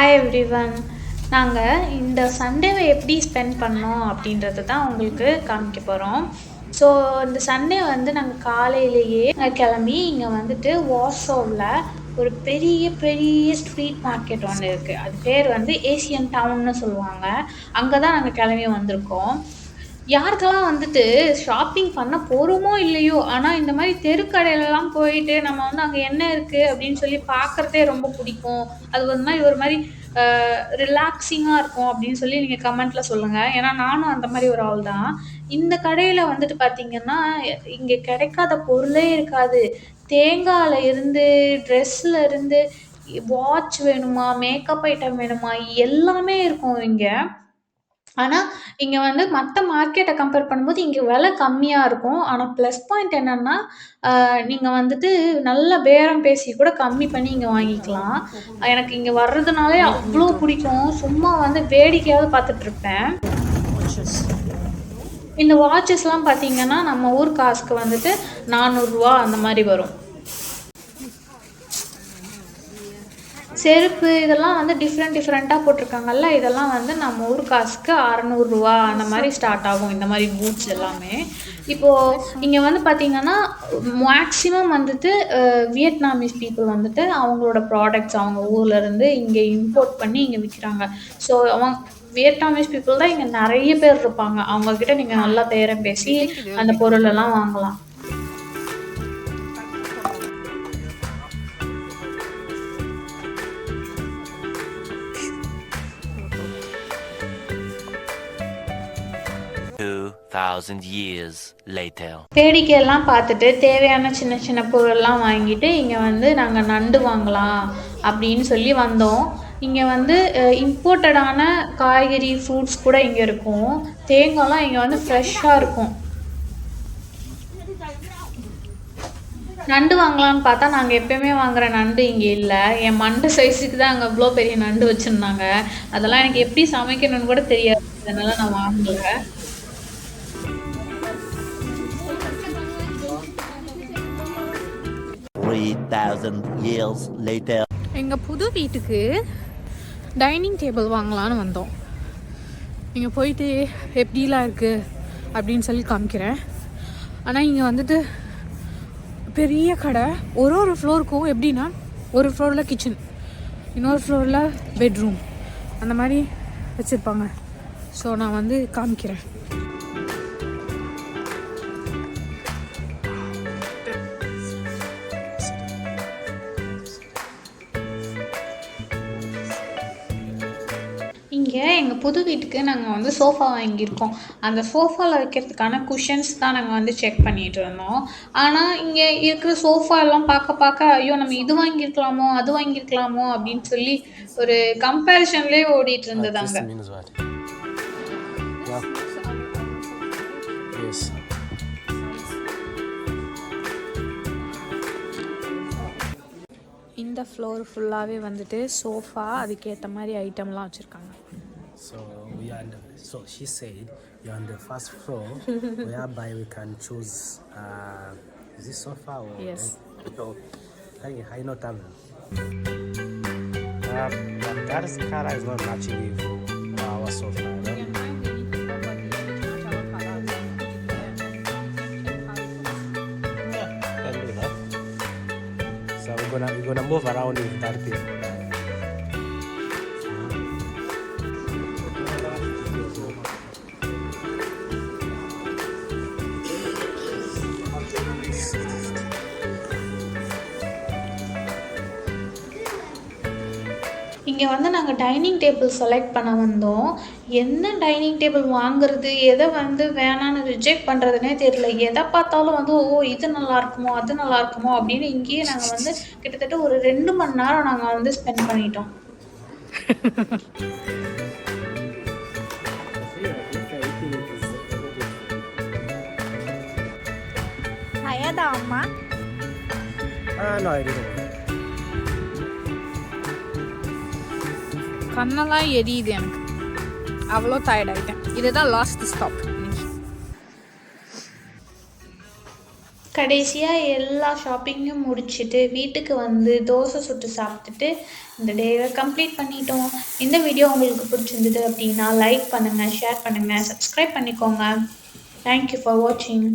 Hi everyone நாங்கள் இந்த சண்டேவை எப்படி ஸ்பெண்ட் பண்ணோம் அப்படின்றத தான் உங்களுக்கு காமிக்க போகிறோம் ஸோ இந்த சண்டே வந்து நாங்கள் காலையிலேயே கிளம்பி இங்கே வந்துட்டு வார்சோவில் ஒரு பெரிய பெரிய ஸ்ட்ரீட் மார்க்கெட் ஒன்று இருக்குது அது பேர் வந்து ஏசியன் டவுன்னு சொல்லுவாங்க. அங்கே தான் நாங்கள் கிளம்பி வந்திருக்கோம். யாருக்கெல்லாம் வந்துட்டு ஷாப்பிங் பண்ண போகிறோமோ இல்லையோ ஆனால் இந்த மாதிரி தெருக்கடையிலலாம் போயிட்டு நம்ம வந்து அங்கே என்ன இருக்குது அப்படின்னு சொல்லி பார்க்குறதே ரொம்ப பிடிக்கும். அது ஒரு மாதிரி ஒரு மாதிரி ரிலாக்ஸிங்காக இருக்கும் அப்படின்னு சொல்லி நீங்கள் கமெண்ட்டில் சொல்லுங்கள் ஏன்னா நானும் அந்த மாதிரி ஒரு ஆள் தான். இந்த கடையில் வந்துட்டு பார்த்திங்கன்னா இங்கே கிடைக்காத பொருளே இருக்காது. தேங்காயில் இருந்து ட்ரெஸ்ஸில் இருந்து வாட்ச் வேணுமா மேக்கப் ஐட்டம் வேணுமா எல்லாமே இருக்கும் இங்கே. ஆனால் இங்கே வந்து மற்ற மார்க்கெட்டை கம்பேர் பண்ணும்போது இங்கே விலை கம்மியாக இருக்கும். ஆனால் ப்ளஸ் பாயிண்ட் என்னென்னா நீங்கள் வந்துட்டு நல்ல பேரம் பேசி கூட கம்மி பண்ணி இங்கே வாங்கிக்கலாம். எனக்கு இங்கே வர்றதுனாலே அவ்வளோ பிடிக்கும். சும்மா வந்து வேடிக்கையாவது பார்த்துட்ருப்பேன் இந்த வாட்சஸ்லாம் பார்த்தீங்கன்னா நம்ம ஊர் காசுக்கு வந்துட்டு நானூறுரூவா அந்த மாதிரி வரும். செருப்பு இதெல்லாம் வந்து டிஃப்ரெண்ட் டிஃப்ரெண்ட்டாக போட்டிருக்காங்கல்ல? இதெல்லாம் வந்து நம்ம ஊர் காசுக்கு அறநூறுரூவா அந்த மாதிரி ஸ்டார்ட் ஆகும். இந்த மாதிரி பூட்ஸ் எல்லாமே. இப்போது இங்கே வந்து பார்த்திங்கன்னா மேக்ஸிமம் வந்துட்டு வியட்நாமீஸ் பீப்புள் வந்துட்டு அவங்களோட ப்ராடக்ட்ஸ் அவங்க ஊர்லேருந்து இங்கே இம்போர்ட் பண்ணி இங்கே விற்கிறாங்க ஸோ அவங்க வியட்நாமீஸ் பீப்புள் தான் இங்கே நிறைய பேர் இருப்பாங்க. அவங்கக்கிட்ட நீங்கள் நல்லா பேரம் பேசி அந்த பொருளெல்லாம் வாங்கலாம். Thousand years later. வேடிக்கையெல்லாம் பார்த்துட்டு தேவையான சின்ன சின்ன பொருள்லாம் வாங்கிட்டு இங்கே வந்து நாங்கள் நண்டு வாங்கலாம் அப்படின்னு சொல்லி வந்தோம். இங்கே வந்து இம்போர்ட்டடான காய்கறி ஃப்ரூட்ஸ் கூட இங்கே இருக்கும். தேங்காய்லாம் இங்கே வந்து ஃப்ரெஷ்ஷாக இருக்கும். நண்டு வாங்கலாம்னு பார்த்தா நாங்கள் எப்பயுமே வாங்குற நண்டு இங்கே இல்லை. என் மண்டை சைஸுக்கு தான் அங்கே அவ்வளோ பெரிய நண்டு வச்சுருந்தாங்க. அதெல்லாம் எனக்கு எப்படி சமைக்கணும்னு கூட தெரியாது. அதனால நான் வாங்கலை. Thousand years later. எங்கள் புது வீட்டுக்கு டைனிங் டேபிள் வாங்கலான்னு வந்தோம். இங்கே போயிட்டு எப்படிலாம் இருக்குது அப்படின்னு சொல்லி காமிக்கிறேன். ஆனால் இங்கே வந்துட்டு பெரிய கடை. ஒரு ஒரு ஃப்ளோருக்கும் எப்படின்னா ஒரு ஃப்ளோரில் கிச்சன் இன்னொரு ஃப்ளோரில் பெட்ரூம் அந்த மாதிரி வச்சுருப்பாங்க. ஸோ நான் வந்து காமிக்கிறேன். இங்கே எங்கள் புது வீட்டுக்கு நாங்கள் வந்து சோஃபா வாங்கியிருக்கோம். அந்த சோஃபாவில் வைக்கிறதுக்கான குஷன்ஸ் தான் நாங்கள் வந்து செக் பண்ணிகிட்டு இருந்தோம். ஆனால் இங்கே இருக்கிற சோஃபா எல்லாம் பார்க்க பார்க்க ஐயோ நம்ம இது வாங்கியிருக்கலாமோ அது வாங்கியிருக்கலாமோ அப்படின்னு சொல்லி ஒரு கம்பேரிஷன்லேயே ஓடிட்டு இருந்ததாங்க ஃப்ளோர் ஃபுல்லாகவே வந்துட்டு சோஃபா அதுக்கேற்ற மாதிரி ஐட்டம்லாம் வச்சுருக்காங்க So we are on the, so she said you're on the first floor whereby we can choose uh, is this sofa or Yes. so hey I know Tamil. Uh, but that is color is not matching with our sofa. gonna, we're gonna move around in 30. இங்கே வந்து நாங்கள் dining table select பண்ண வந்தோம். என்ன dining table வாங்குறது எதை வந்து வேணான்னு ரிஜெக்ட் பண்ணுறதுனே தெரியல. எதை பார்த்தாலும் வந்து ஓ இது நல்லா இருக்குமோ அது நல்லா இருக்குமோ? அப்படின்னு இங்கேயே நாங்கள் வந்து கிட்டத்தட்ட ஒரு ரெண்டு மணி நேரம் நாங்கள் வந்து ஸ்பெண்ட் பண்ணிட்டோம். டயர்டா அம்மா. Ah no கண்ணெல்லாம் எரியுது எனக்கு. அவ்வளோ டயர்ட் ஆகிட்டேன் இதுதான் லாஸ்ட் ஸ்டாப் கடைசியாக எல்லா ஷாப்பிங்கும் முடிச்சுட்டு வீட்டுக்கு வந்து தோசை சுட்டு சாப்பிட்டுட்டு இந்த டேவை கம்ப்ளீட் பண்ணிட்டோம். இந்த வீடியோ உங்களுக்கு பிடிச்சிருந்தது அப்படின்னா லைக் பண்ணுங்கள் ஷேர் பண்ணுங்கள் சப்ஸ்கிரைப் பண்ணிக்கோங்க. தேங்க்யூ ஃபார் வாட்சிங்